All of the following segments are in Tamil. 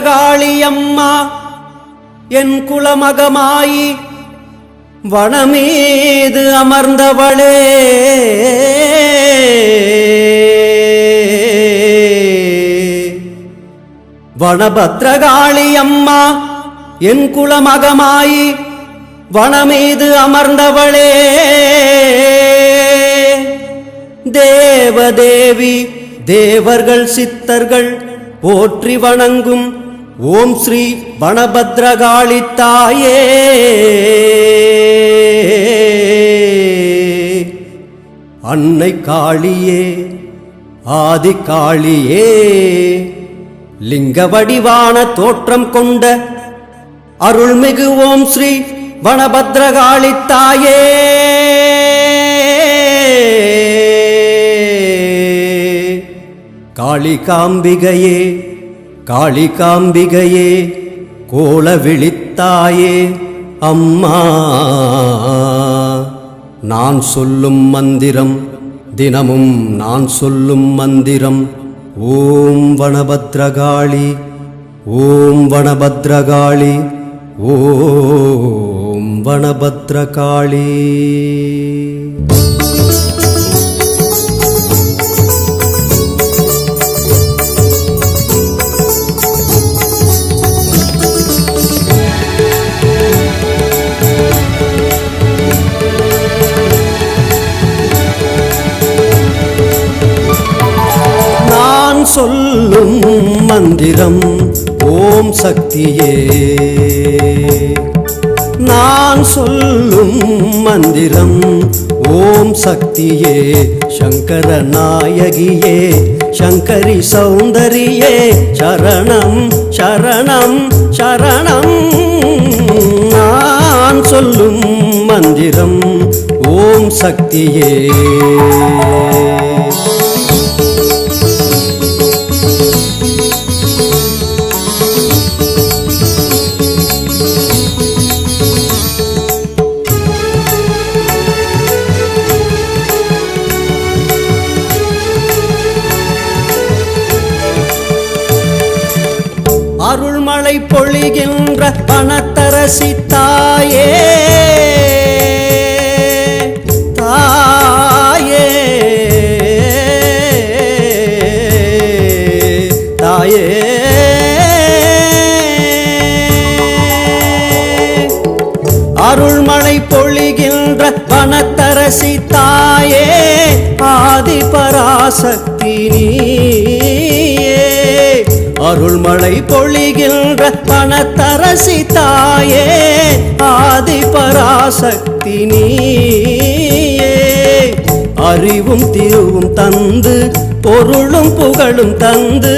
காளியம்மா என் குலமகமாயி வனமீது அமர்ந்தவளே. வனபத்ரகாளி அம்மா என் குலமகமாயி வனமீது அமர்ந்தவளே. தேவதேவி தேவர்கள் சித்தர்கள் போற்றி வணங்கும் ஓம் ஸ்ரீ வனபத்ரகாளித்தாயே. அன்னை காளியே ஆதி காளியே லிங்க வடிவான தோற்றம் கொண்ட அருள்மிகு ஓம் ஸ்ரீ வனபத்ரகாளித்தாயே. காளிகாம்பிகையே காளிகாம்பிகையே கோல விழித்தாயே அம்மா. நான் சொல்லும் மந்திரம் தினமும் நான் சொல்லும் மந்திரம் ஓம் வனபத்ரகாளி ஓம் வனபத்ரகாளி ஓம் வனபத்ரகாளி. மந்திரம் ஓம் சக்தியே. நான் சொல்லும் மந்திரம் ஓம் சக்தியே. சங்கர நாயகியே சங்கரி சௌந்தரியே. சரணம் சரணம் சரணம். நான் சொல்லும் மந்திரம் ஓம் சக்தியே. வனத்தரசி தாயே ஆதி பராசக்தி நீயே அருள்மழை பொழிகின்ற வனத்தரசி தாயே ஆதி பராசக்தி நீயே அறிவும் திருவும் தந்து பொருளும் புகழும் தந்து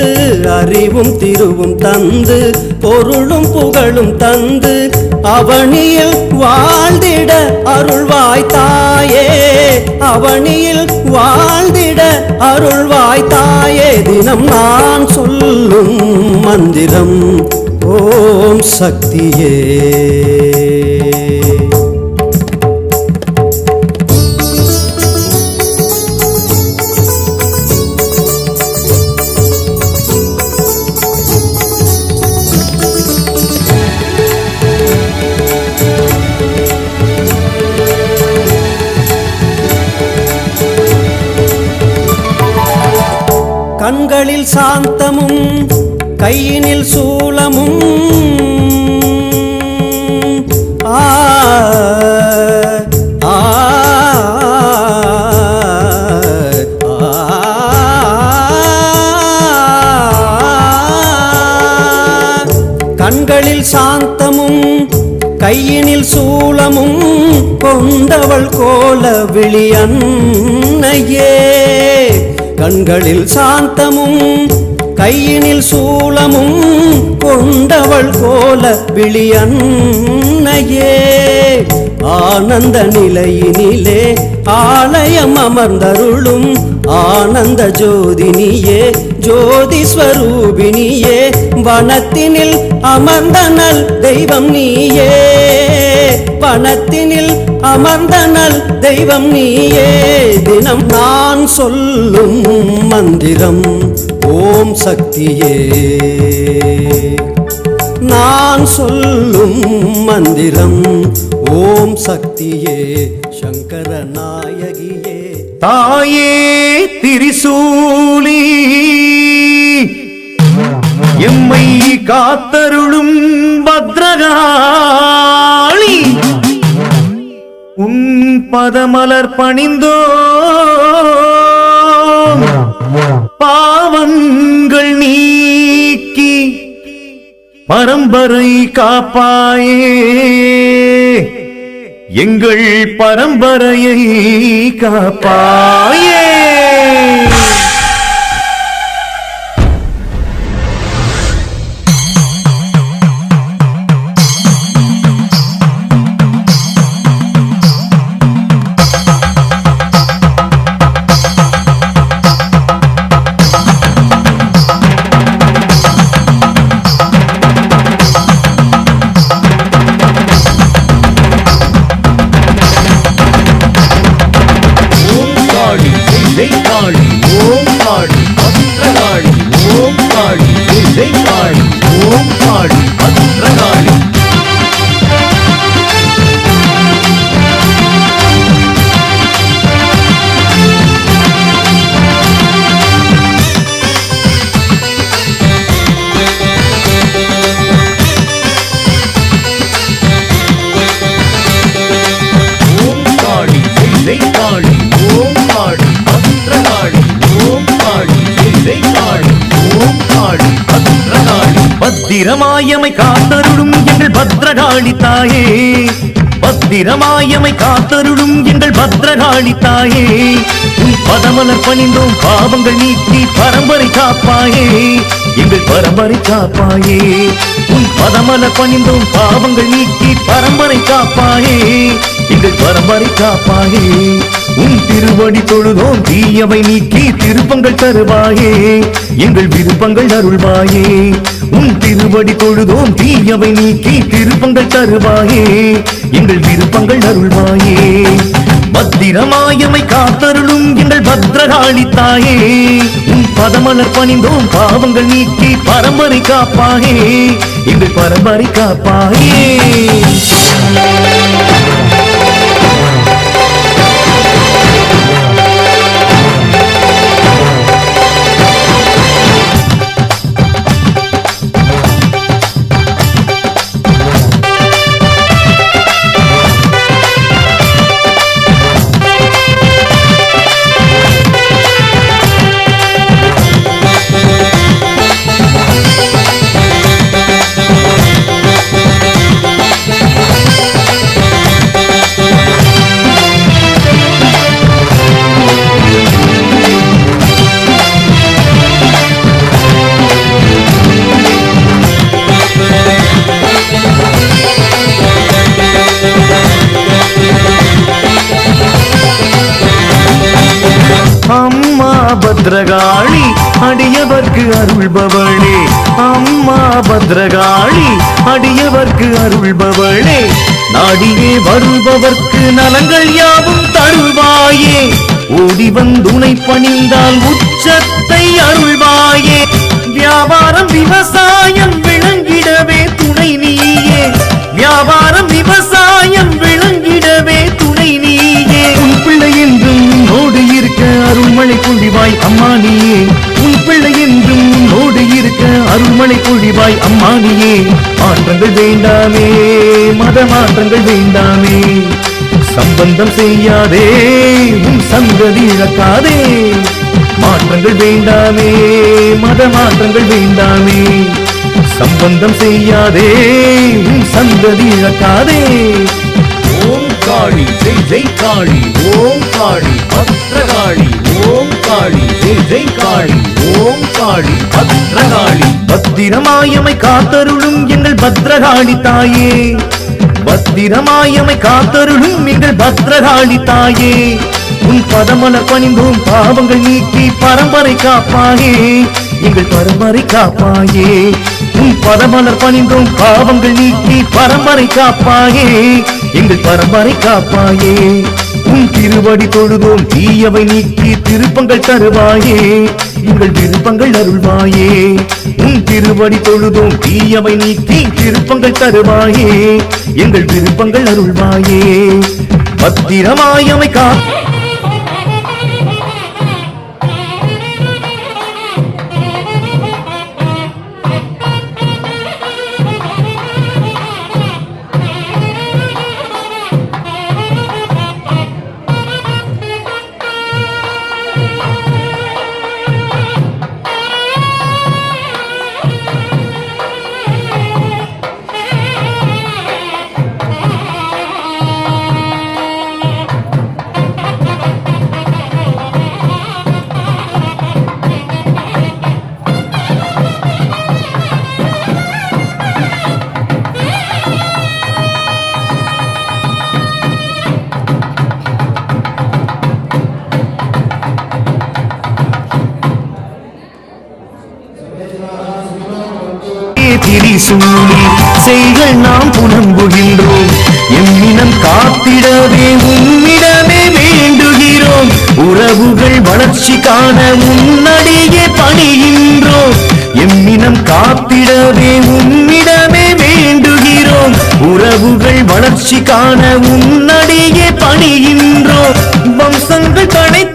அறிவும் திருவும் தந்து பொருளும் புகழும் தந்து அவனியில் வாழ்ந்திட அருள்வாய் தாயே. அவனியில் வாழ்ந்திட அருள்வாய் தாயே. தினம் நான் சொல்லும் மந்திரம் ஓம் சக்தியே. கண்களில் சாந்தமும் கையினில் சூலமும். ஆ கண்களில் சாந்தமும் கையினில் சூளமும் கொண்டவள் கோல விழியன்னையே கண்களில் சாந்தமும் கையினில் சூளமும் கொண்டவள் போல விழியன்னையே. ஆனந்த நிலையினிலே ஆலயம் அமர்ந்தருளும் ஆனந்த ஜோதினியே ஜோதி ஸ்வரூபினியே வனத்தினில் அமர்ந்தனல் தெய்வம் நீயே. பணத்தினில் அமர்ந்தனல் தெய்வம் நீயே. தினம் நான் சொல்லும் மந்திரம் ஓம் சக்தியே. நான் சொல்லும் மந்திரம் ஓம் சக்தியே. சங்கர நாயகியே தாயே திரிசூலி எம்மை காத்தருளும் பத்ரகாளி. உன் பதமலர் பணிந்தோ பாவங்கள் நீக்கி பரம்பரை காப்பாயே. எங்கள் பரம்பரையை காப்பாயே. பத்திரமாயமை காத்தருளும் எங்கள் பத்ரகாளி தாயே. பத்திரமாயமை காத்தருளும் எங்கள் பத்ரகாளி தாயே. உன் பதமலர் பணிந்தோம் பாவங்கள் நீக்கி பரம்பரை காப்பாயே. எங்கள் பரம்பரை காப்பாயே. உன் பதமலர் பணிந்தோம் பாவங்கள் நீக்கி பரம்பரை காப்பாயே. எங்கள் பரம்பரை காப்பாயே. உன் திருவடி தொழுதோம் தீயவை நீக்கி திருப்பங்கள் தருவாயே. எங்கள் விருப்பங்கள் அருள்வாயே. உன் திருவடி தொழுதோம் தீயவை நீக்கி திருப்பங்கள் தருவாயே. எங்கள் விருப்பங்கள் அருள்வாயே. பத்திரமாயமை காத்தருளும் எங்கள் பத்ரகாளி தாயே. உன் பதமலர் பணிந்தோம் பாவங்கள் நீக்கி பரம்பரை காப்பாயே. எங்கள் பரம்பரை காப்பாயே. பத்ரகாளி அடியவர்க்கு அருள்பவளே. அம்மா பத்ரகாளி அடியவர்க்கு அருள்பவளே. நாடியே வருபவர்க்கு நலங்கள் யாவும் தருவாயே. ஓடி வந்துணை பணிந்தால் உச்சத்தை அருள்வாயே. வியாபாரம் விவசாயம் அருள்மழை பொழிவாய் அம்மானியே மாற்றங்கள் வேண்டாமே மத மாற்றங்கள் வேண்டாமே. சம்பந்தம் செய்யாதே உன் சந்ததி இழக்காதே. மாற்றங்கள் வேண்டாமே மத மாற்றங்கள் வேண்டாமே. சம்பந்தம் செய்யாதே உன் சந்ததி இழக்காதே. ஜெய் காளி ஓம் காளி பத்ரகாளி ஓம் காளி ஜெய் ஜெய் காளி ஓம் காளி பத்ரகாளி. பத்திரமாயமை காத்தருளும் எங்கள் பத்ரகாளி தாயே. பத்திரமாயமை காத்தருளும் எங்கள் பத்ரகாளி தாயே. உன் பதமல பணிந்தோம் பாவங்கள் நீக்கி பரம்பரை காப்பாயே. எங்கள் பரம்பரை காப்பாயே. பதமலர் பணிந்தும் பாவங்கள் நீக்கி பரம்பரை காப்பாயே எங்கள் பரம்பரை காப்பாயே. உன் திருவடி தொழுதோம் தீயவை நீக்கி திருப்பங்கள் தருவாயே எங்கள் விருப்பங்கள் அருள்வாயே. உன் திருவடி தொழுதோம் தீயவை நீக்கி திருப்பங்கள் தருவாயே எங்கள் விருப்பங்கள் அருள்வாயே. பத்திரமாயமை காப்பா சூழி செய்கள் நாம் புலம்புகின்றோம். எம்மினம் காத்திடவே உன்னிடமே வேண்டுகிறோம். உறவுகள் வளர்ச்சி காண முன்னடியே பணிகின்றோம். எம்மினம் காத்திடவே உன்னிடமே வேண்டுகிறோம். உறவுகள் வளர்ச்சி காண முன்னடியே பணிகின்றோம். வம்சங்கள் தடை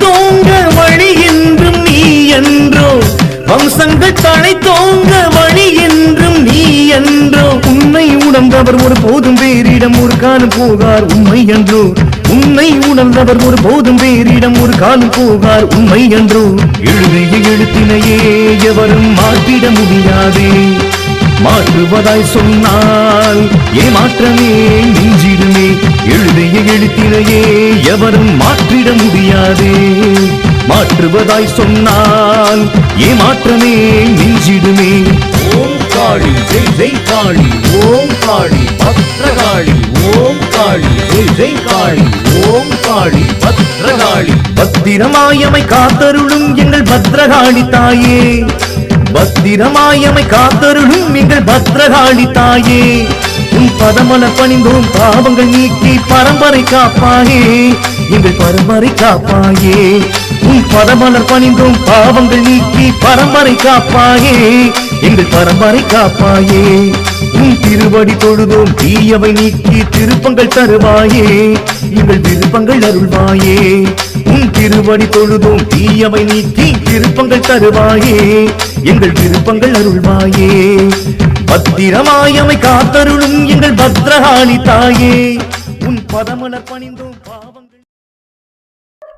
வழி என்றும் நீ என்றோ. வம்சங்கள் உணர்ந்தவர் ஒரு போதும் வேறிடம் ஒரு காலம் போகார் உண்மை என்றோ உன்னை உணர்ந்தவர் ஒரு போதும் வேறிடம் ஒரு காலம் போகார் உண்மை என்றோ எழுதிய எழுத்தினையே எவரும் மாற்றிட முடியாதே. மாற்றுவதாய் சொன்னால் ஏமாற்றமே நெஞ்சிடுமே எழுதிய எழுத்தினையே எவரும் மாற்றிட முடியாதே. மாற்றுவதாய் சொன்னால் ஏமாற்றமே நெஞ்சிடுமே காளி ஜெய் ஜெய் காளி ஓம் காளி பத்ரகாளி ஓம் காளி ஜெய் ஜெய் காளி ஓம் காளி பத்ரகாளி. பத்திரமாயமை காத்தருளும் எங்கள் பத்ரகாளி தாயே. பத்திரமாயமை காத்தருளும் எங்கள் பத்ரகாளி தாயே. உன் பதமல பணிந்தோம் பாவங்கள் நீக்கி பரம்பரை காப்பாயே. எங்கள் பரம்பரை காப்பாயே. உன் பதமலர் பணிந்தும் பாவங்கள் நீக்கி பரம்பரை காப்பாயே. எங்கள் பரம்பரை காப்பாயே. உன் திருவடி தொழுதோம் தீயவை நீக்கி திருப்பங்கள் தருவாயே. எங்கள் விருப்பங்கள் அருள்வாயே. உன் திருவடி தொழுதோம் தீயவை நீக்கி திருப்பங்கள் தருவாயே. எங்கள் விருப்பங்கள் அருள்வாயே. பத்திரமாயமை காத்தருளும் எங்கள் பத்ரகாளி தாயே. உன் பதமலர் பணிந்தோம்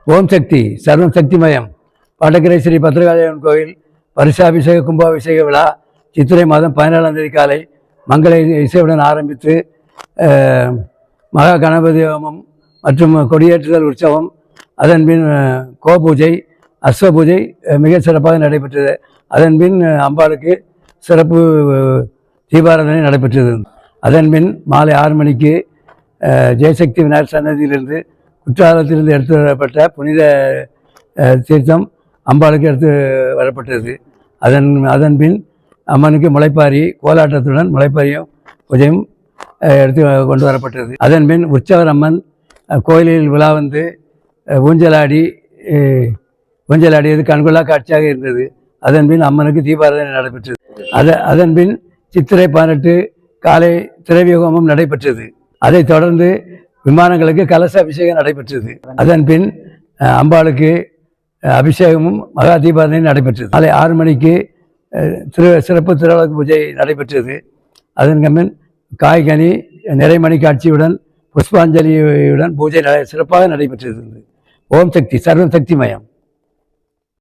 ஓம் சக்தி சர்வம் சக்திமயம். வடகரை ஸ்ரீ பத்ரகாளியம்மன் கோயில் வருஷாபிஷேக கும்பாபிஷேக விழா சித்திரை மாதம் பதினேழாம் தேதி காலை மங்கள இசையுடன் ஆரம்பித்து மகா கணபதி ஹோமம் மற்றும் கொடியேற்றுதல் உற்சவம் அதன் பின் கோபூஜை அஸ்வ பூஜை மிக சிறப்பாக நடைபெற்றது. அதன் பின் அம்பாளுக்கு சிறப்பு தீபாராதனை நடைபெற்றது. அதன் பின் மாலை ஆறு மணிக்கு ஜெயசக்தி விநாயகர் சன்னதியிலிருந்து குற்றாலத்திலிருந்து எடுத்து வரப்பட்ட புனித தீர்த்தம் அம்பாளுக்கு எடுத்து வரப்பட்டது. அதன் அதன் பின் அம்மனுக்கு முளைப்பாரி கோலாட்டத்துடன் முளைப்பாரியும் பூஜையும் எடுத்து கொண்டு வரப்பட்டது. அதன் பின் உற்சவர் அம்மன் கோயிலில் விழா வந்து ஊஞ்சலாடி ஊஞ்சலாடியது கண்கொள்ளா காட்சியாக இருந்தது. அதன் பின் அம்மனுக்கு தீபாராதனை நடைபெற்றது. அத அதன் பின் சித்திரை பதினெட்டு காலை திரவியோகமும் நடைபெற்றது. அதைத் தொடர்ந்து விமானங்களுக்கு கலச அபிஷேகம் நடைபெற்றது. அதன் பின் அம்பாளுக்கு அபிஷேகமும் மகா தீபாரணையும் நடைபெற்றது. காலை ஆறு மணிக்கு திரு சிறப்பு திருவிளக்கு பூஜை நடைபெற்றது. அதன் பின் காய்கனி நிறைமணி காட்சியுடன் புஷ்பாஞ்சலியுடன் பூஜை சிறப்பாக நடைபெற்றது ஓம் சக்தி சர்வண சக்தி மயம்.